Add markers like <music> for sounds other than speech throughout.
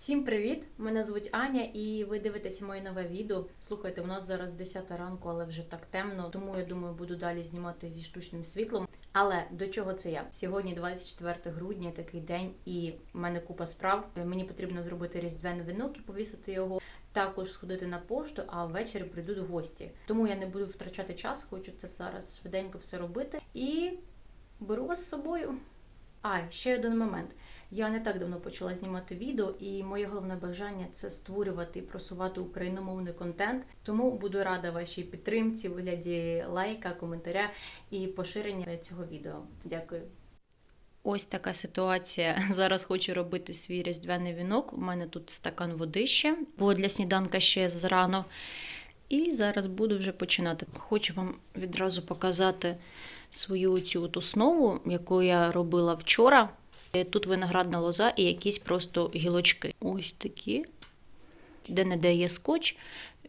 Всім привіт! Мене звуть Аня, і ви дивитеся моє нове відео. Слухайте, у нас зараз 10 ранку, але вже так темно, тому я думаю, буду далі знімати зі штучним світлом. Але до чого це я? Сьогодні 24 грудня, такий день, і в мене купа справ. Мені потрібно зробити різдвяний вінок і повісити його. Також сходити на пошту, а ввечері прийдуть гості. Тому я не буду втрачати час, хочу це зараз швиденько все робити. І беру вас з собою. А, ще один момент. Я не так давно почала знімати відео, і моє головне бажання це створювати і просувати україномовний контент. Тому буду рада вашій підтримці вигляді лайка, коментаря і поширення цього відео. Дякую. Ось така ситуація. <laughs> Зараз хочу робити свій різдвяний вінок. У мене тут стакан води ще, бо для сніданка ще зрано. І зараз буду вже починати. Хочу вам відразу показати свою цю основу, яку я робила вчора. Тут виноградна лоза і якісь просто гілочки. Ось такі, де не де є скотч.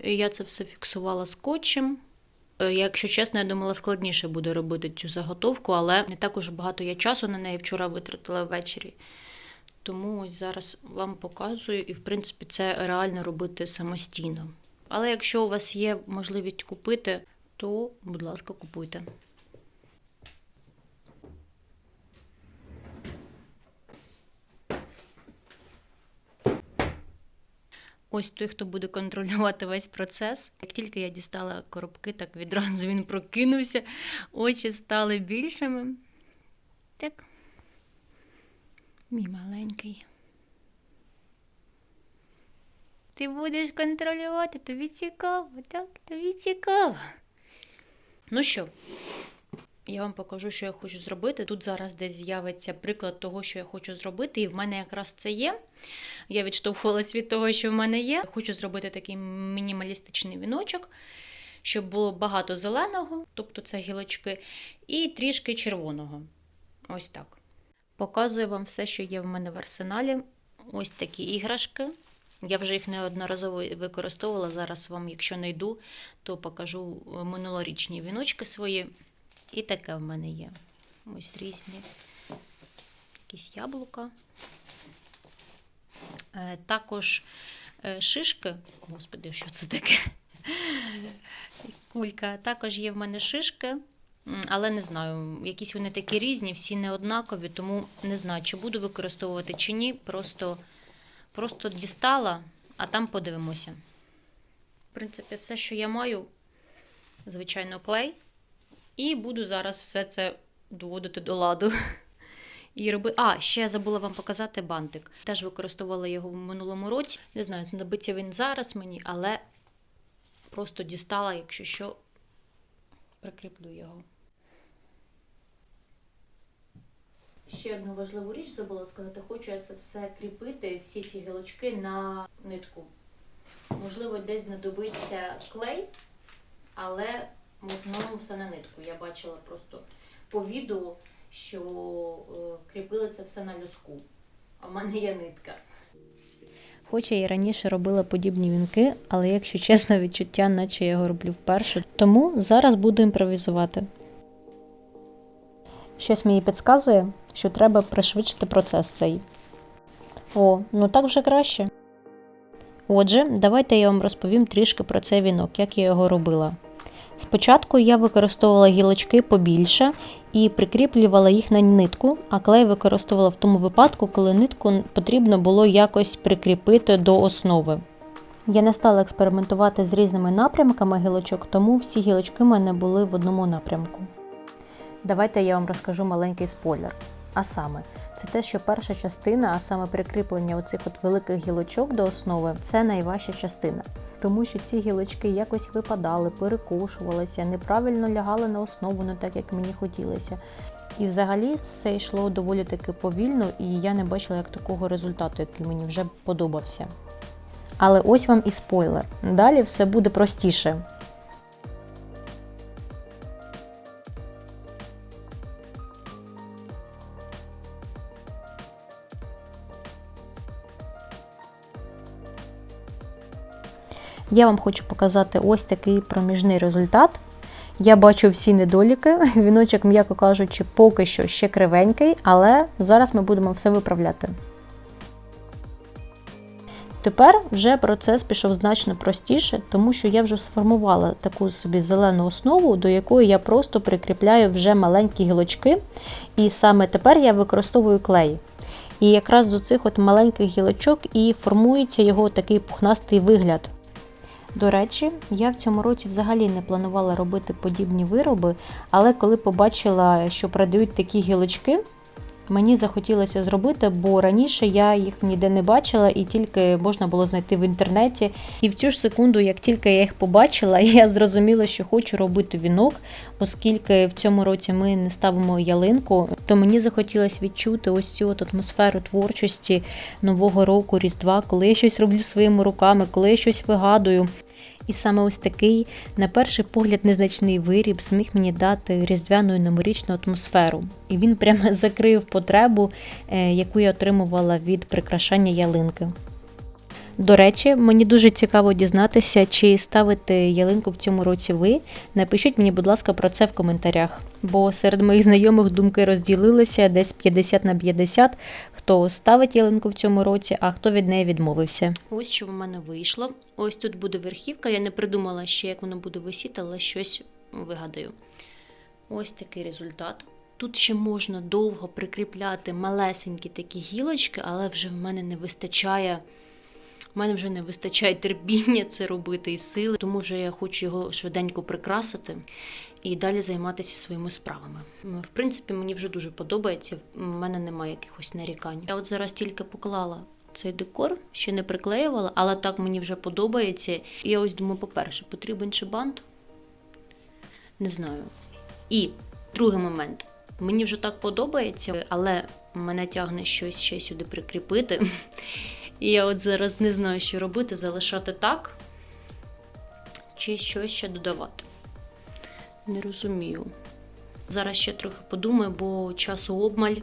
Я це все фіксувала скотчем. Е, Якщо чесно, я думала, складніше буде робити цю заготовку, але не так уже багато я часу на неї вчора витратила ввечері. Тому ось зараз вам показую, і в принципі це реально робити самостійно. Але якщо у вас є можливість купити, то, будь ласка, купуйте. Ось той, хто буде контролювати весь процес. Як тільки я дістала коробки, так відразу він прокинувся, очі стали більшими. Так. Мій маленький. Ти будеш контролювати, тобі цікаво, так? Тобі цікаво. Ну що, я вам покажу, що я хочу зробити. Тут зараз десь з'явиться приклад того, що я хочу зробити, і в мене якраз це є. Я відштовхувалась від того, що в мене є. Хочу зробити такий мінімалістичний віночок, щоб було багато зеленого, тобто це гілочки, і трішки червоного. Ось так. Показую вам все, що є в мене в арсеналі. Ось такі іграшки. Я вже їх неодноразово використовувала. Зараз вам, якщо знайду, то покажу минулорічні віночки свої. І таке в мене є. Ось різні якісь яблука. Е, Також е, шишки. Господи, що це таке? Кулька. Також є в мене шишки, але не знаю, якісь вони такі різні, всі не однакові, тому не знаю, чи буду використовувати чи ні. Просто, просто дістала, а там подивимося. В принципі, все, що я маю, звичайно, клей. І буду зараз все це доводити до ладу. І роби... А, ще я забула вам показати бантик. Теж використовувала його в минулому році. Не знаю, знадобиться він зараз мені, але просто дістала, якщо що, прикріплю його. Ще одну важливу річ забула сказати. Хочу я це все кріпити, всі ці гілочки на нитку. Можливо, десь знадобиться клей, але в основному все на нитку. Я бачила просто по відео, що е, кріпили це все на люску. А в мене є нитка. Хоч я раніше робила подібні вінки, але якщо чесно, відчуття, наче я його роблю вперше. Тому зараз буду імпровізувати. Щось мені підказує, що треба пришвидшити процес цей. О, ну так вже краще. Отже, давайте я вам розповім трішки про цей вінок, як я його робила. Спочатку я використовувала гілочки побільше і прикріплювала їх на нитку, а клей використовувала в тому випадку, коли нитку потрібно було якось прикріпити до основи. Я не стала експериментувати з різними напрямками гілочок, тому всі гілочки в мене були в одному напрямку. Давайте я вам розкажу маленький спойлер. А саме, це те, що перша частина, а саме прикріплення оцих от великих гілочок до основи, це найважча частина. Тому що ці гілочки якось випадали, перекошувалися, неправильно лягали на основу, не так як мені хотілося. І взагалі все йшло доволі таки повільно, і я не бачила як такого результату, який мені вже подобався. Але ось вам і спойлер. Далі все буде простіше. Я вам хочу показати ось такий проміжний результат. Я бачу всі недоліки. <laughs> Віночок, м'яко кажучи, поки що ще кривенький, але зараз ми будемо все виправляти. Тепер вже процес пішов значно простіше, тому що я вже сформувала таку собі зелену основу, до якої я просто прикріпляю вже маленькі гілочки. І саме тепер я використовую клей. І якраз з оцих от маленьких гілочок і формується його такий пухнастий вигляд. До речі, я в цьому році взагалі не планувала робити подібні вироби, але коли побачила, що продають такі гілочки, мені захотілося зробити, бо раніше я їх ніде не бачила і тільки можна було знайти в інтернеті. І в цю ж секунду, як тільки я їх побачила, <laughs> я зрозуміла, що хочу робити вінок, оскільки в цьому році ми не ставимо ялинку, то мені захотілося відчути ось цю от атмосферу творчості нового року, Різдва, коли я щось роблю своїми руками, коли я щось вигадую. І саме ось такий, на перший погляд, незначний виріб зміг мені дати різдвяну і новорічну атмосферу. І він прямо <laughs> закрив потребу, е, яку я отримувала від прикрашання ялинки. До речі, мені дуже цікаво дізнатися, чи ставите ялинку в цьому році ви. Напишіть мені, будь ласка, про це в коментарях. Бо серед моїх знайомих думки розділилися десь 50 на 50, хто ставить ялинку в цьому році, а хто від неї відмовився. Ось що в мене вийшло. Ось тут буде верхівка. Я не придумала ще, як воно буде висіти, але щось вигадаю. Ось такий результат. Тут ще можна довго прикріпляти малесенькі такі гілочки, але вже в мене не вистачає. У мене вже не вистачає терпіння це робити і сили, тому вже я хочу його швиденько прикрасити і далі займатися своїми справами. В принципі, мені вже дуже подобається. У мене немає якихось нарікань. Я от зараз тільки поклала цей декор, ще не приклеювала, але так мені вже подобається. Я ось думаю, по-перше, потрібен чи бант? Не знаю. І другий момент. Мені вже так подобається, але мене тягне щось ще сюди прикріпити. <laughs> І я от зараз не знаю, що робити, залишати так, чи щось ще додавати. Не розумію. Зараз ще трохи подумаю, бо часу обмаль,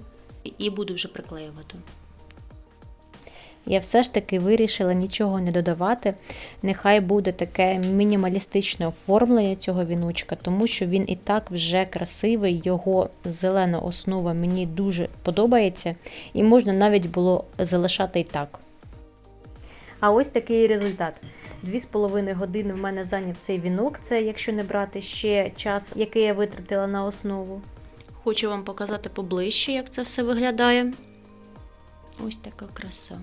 і буду вже приклеювати. Я все ж таки вирішила нічого не додавати. Нехай буде таке мінімалістичне оформлення цього віночка, тому що він і так вже красивий, його зелена основа мені дуже подобається, і можна навіть було залишати і так. А ось такий результат. Дві з половиною години в мене зайняв цей вінок. Це якщо не брати ще час, який я витратила на основу. Хочу вам показати поближче, як це все виглядає. Ось така краса.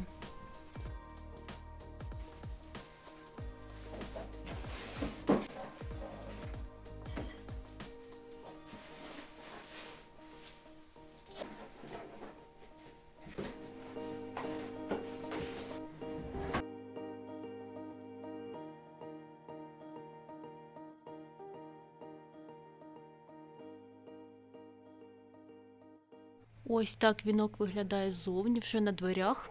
Ось так вінок виглядає ззовні, вже на дверях.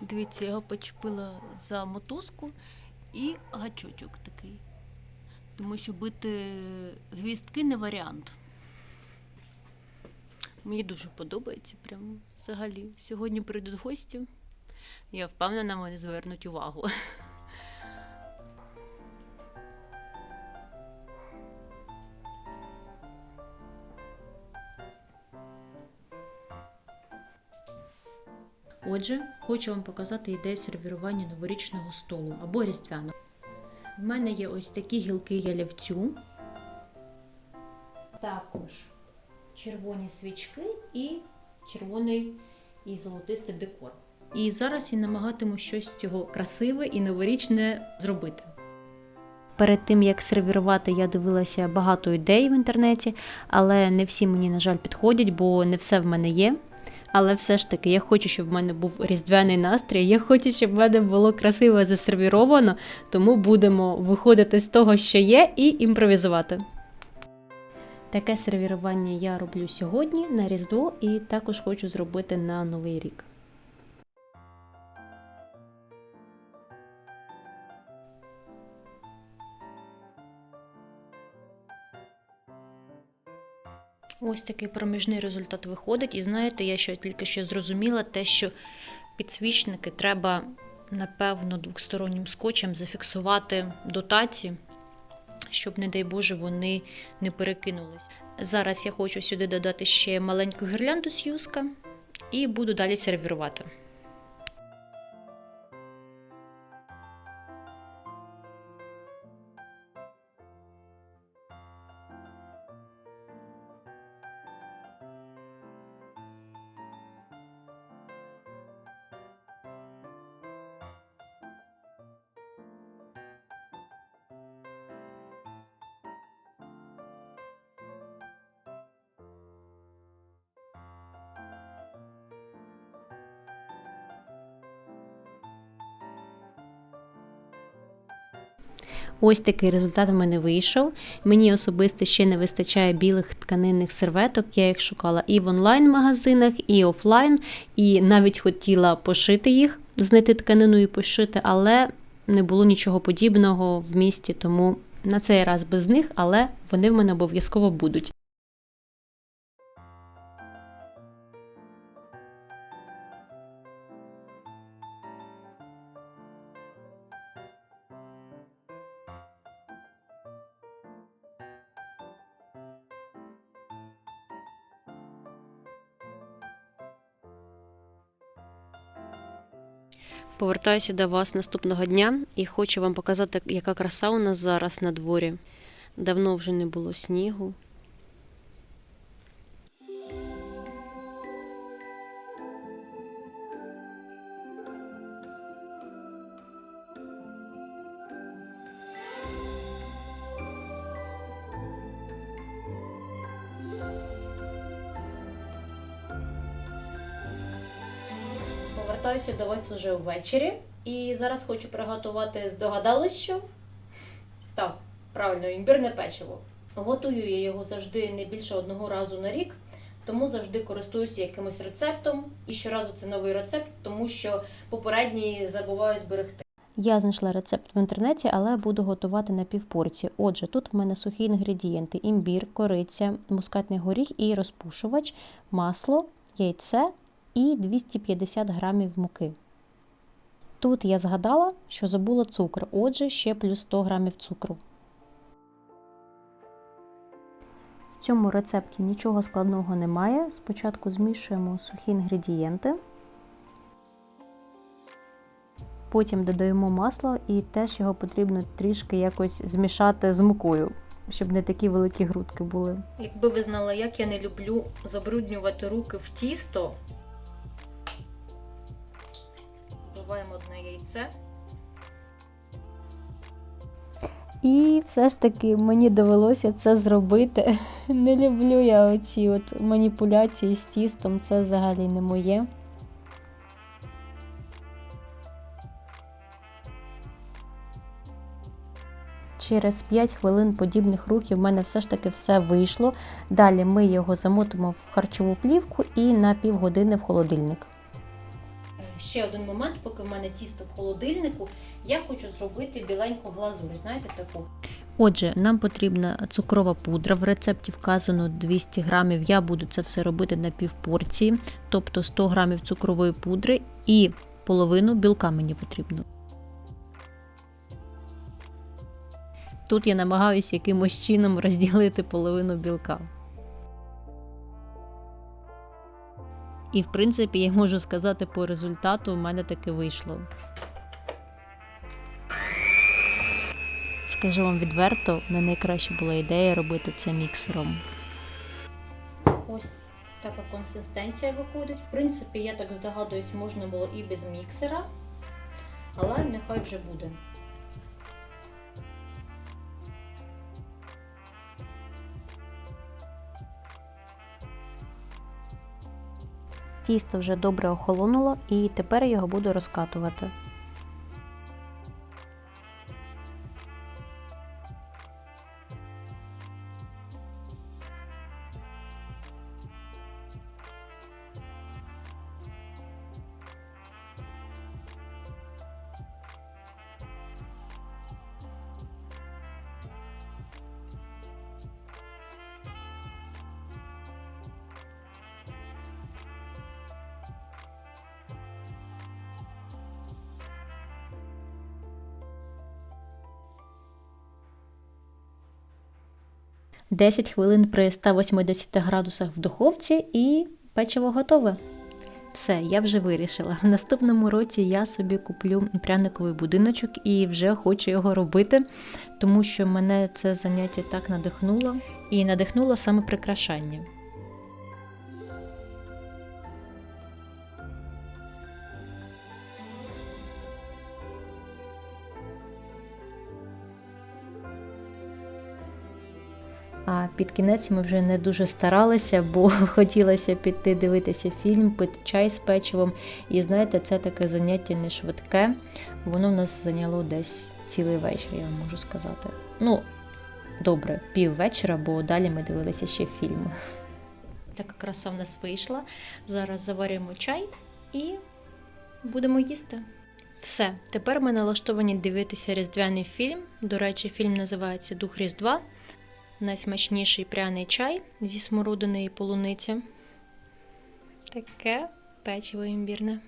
Дивіться, я його почепила за мотузку і гачочок такий. Тому що бити гвіздки не варіант. Мені дуже подобається, прям взагалі. Сьогодні прийдуть гості. Я впевнена, вони звернуть увагу. Отже, хочу вам показати ідею сервірування новорічного столу або різдвяного. В мене є ось такі гілки ялівцю, також червоні свічки і червоний і золотистий декор. І зараз я намагатиму щось цього красиве і новорічне зробити. Перед тим як сервірувати, я дивилася багато ідей в інтернеті, але не всі мені, на жаль, підходять, бо не все в мене є. Але все ж таки, я хочу, щоб в мене був різдвяний настрій. Я хочу, щоб в мене було красиво засервіровано, тому будемо виходити з того, що є, і імпровізувати. Таке сервірування я роблю сьогодні на Різдво і також хочу зробити на Новий рік. Ось такий проміжний результат виходить. І знаєте, я що тільки що зрозуміла, те, що підсвічники треба, напевно, двостороннім скотчем зафіксувати до таці, щоб, не дай Боже, вони не перекинулись. Зараз я хочу сюди додати ще маленьку гірлянду з юзка і буду далі сервірувати. Ось такий результат у мене вийшов. Мені особисто ще не вистачає білих тканинних серветок. Я їх шукала і в онлайн-магазинах, і офлайн, і навіть хотіла пошити їх, знайти тканину і пошити, але не було нічого подібного в місті, тому на цей раз без них, але вони в мене обов'язково будуть. Повертаюся до вас наступного дня і хочу вам показати, яка краса у нас зараз на дворі. Давно вже не було снігу. Повертаюся до вас уже ввечері. І зараз хочу приготувати, здогадались що? Так, правильно, імбірне печиво. Готую я його завжди не більше одного разу на рік, тому завжди користуюся якимось рецептом. І щоразу це новий рецепт, тому що попередній забуваю зберегти. Я знайшла рецепт в інтернеті, але буду готувати на півпорції. Отже, тут в мене сухі інгредієнти: імбір, кориця, мускатний горіх і розпушувач, масло, яйце і 250 грамів муки. Тут я згадала, що забула цукор, отже, ще плюс 100 грамів цукру. В цьому рецепті нічого складного немає. Спочатку змішуємо сухі інгредієнти, потім додаємо масло і теж його потрібно трішки якось змішати з мукою, щоб не такі великі грудки були. Якби ви знали, як я не люблю забруднювати руки в тісто, вбиваємо одне яйце. І все ж таки мені довелося це зробити. <laughs> Не люблю я оці от маніпуляції з тістом, це взагалі не моє. Через 5 хвилин подібних рухів в мене все ж таки все вийшло. Далі ми його замотимо в харчову плівку і на півгодини в холодильник. Ще один момент, поки в мене тісто в холодильнику, я хочу зробити біленьку глазурь. Знаєте таку? Отже, нам потрібна цукрова пудра. В рецепті вказано 200 грамів. Я буду це все робити на півпорції, тобто 100 грамів цукрової пудри і половину білка мені потрібно. Тут я намагаюся якимось чином розділити половину білка. І, в принципі, я можу сказати по результату, у мене таки вийшло. Скажу вам відверто, не найкраща була ідея робити це міксером. Ось така консистенція виходить. В принципі, я так здогадуюсь, можна було і без міксера, але нехай вже буде. Тісто вже добре охолонуло і тепер його буду розкатувати. Десять хвилин при 180 градусах в духовці і печиво готове. Все, я вже вирішила. В наступному році я собі куплю пряниковий будиночок і вже хочу його робити, тому що мене це заняття так надихнуло і надихнуло саме прикрашання. Під кінець ми вже не дуже старалися, бо <laughs> хотілося піти дивитися фільм, пити чай з печивом. І знаєте, це таке заняття не швидке. Воно в нас зайняло десь цілий вечір, я вам можу сказати. Ну, добре, пів вечора, бо далі ми дивилися ще фільм. <laughs> Така краса в нас вийшла. Зараз заваримо чай і будемо їсти. Все, тепер ми налаштовані дивитися різдвяний фільм. До речі, фільм називається Дух Різдва. Найсмачніший пряний чай зі смородини і полуниці. Таке печиво імбірне.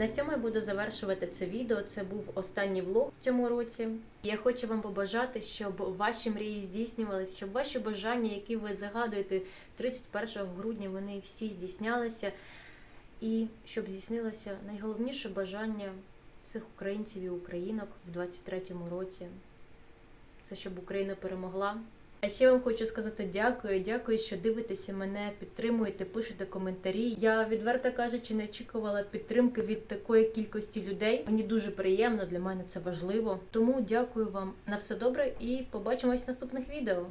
На цьому я буду завершувати це відео. Це був останній влог в цьому році. Я хочу вам побажати, щоб ваші мрії здійснювалися, щоб ваші бажання, які ви загадуєте 31 грудня, вони всі здійснялися. І щоб здійснилося найголовніше бажання всіх українців і українок в 23-му році. Це щоб Україна перемогла. А ще вам хочу сказати дякую. Дякую, що дивитеся мене, підтримуєте, пишете коментарі. Я відверто кажучи, не очікувала підтримки від такої кількості людей. Мені дуже приємно, для мене це важливо. Тому дякую вам на все добре і побачимось в наступних відео.